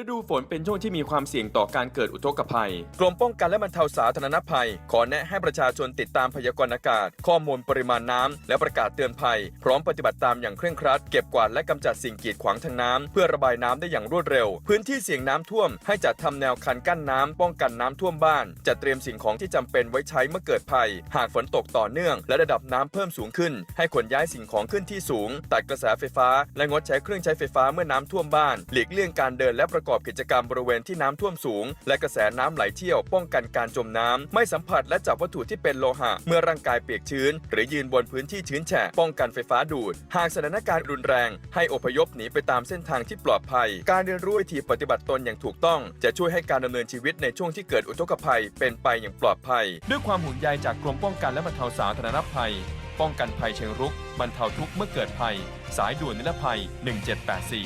ฤดูฝนเป็นช่วงที่มีความเสี่ยงต่อการเกิดอุทกภัย กรมป้องกันและบรรเทาสาธารณภัย ขอแนะให้ประชาชนติดตามพยากรณ์อากาศ ข้อมูลปริมาณน้ำและประกาศเตือนภัย พร้อมปฏิบัติตามอย่างเคร่งครัด เก็บกวาดและกำจัดสิ่งกีดขวางทางน้ำเพื่อระบายน้ำได้อย่างรวดเร็ว พื้นที่เสี่ยงน้ำท่วม ให้จัดทำแนวคันกั้นน้ำป้องกันน้ำท่วมบ้าน จัดเตรียมสิ่งของที่จำเป็นไว้ใช้เมื่อเกิดภัย หากฝนตกต่อเนื่อง และระดับน้ำเพิ่มสูงขึ้น ให้ขนย้ายสิ่งของขึ้นที่สูง ตัดกระแสไฟฟ้า และงดใช้เครื่องใช้ไฟฟ้าเมื่อน้ำท่วมบ้าน หลีกเลี่ยงการเดินและประกอบกิจกรรมบริเวณที่น้ำท่วมสูง และกระแสน้ำไหลเที่ยวป้องกันการจมน้ำไม่สัมผัสและจับวัตถุที่เป็นโลหะ เมื่อร่างกายเปียกชื้น หรือยืนบนพื้นที่ชื้นแฉะป้องกันไฟฟ้าดูด หากสถานการณ์รุนแรง ให้อพยพหนีไปตามเส้นทางที่ปลอดภัย การเรียนรู้วิธีปฏิบัติตนอย่างถูกต้อง จะช่วยให้การดำเนินชีวิตในช่วงที่เกิดอุทกภัยเป็นไปอย่างปลอดภัย ด้วยความห่วงใยจากกรมป้องกันและบรรเทาสาธารณภัย ป้องกันภัยเชิงรุกบรรเทาทุกข์เมื่อเกิดภัย สายด่วนนิรภัย 1784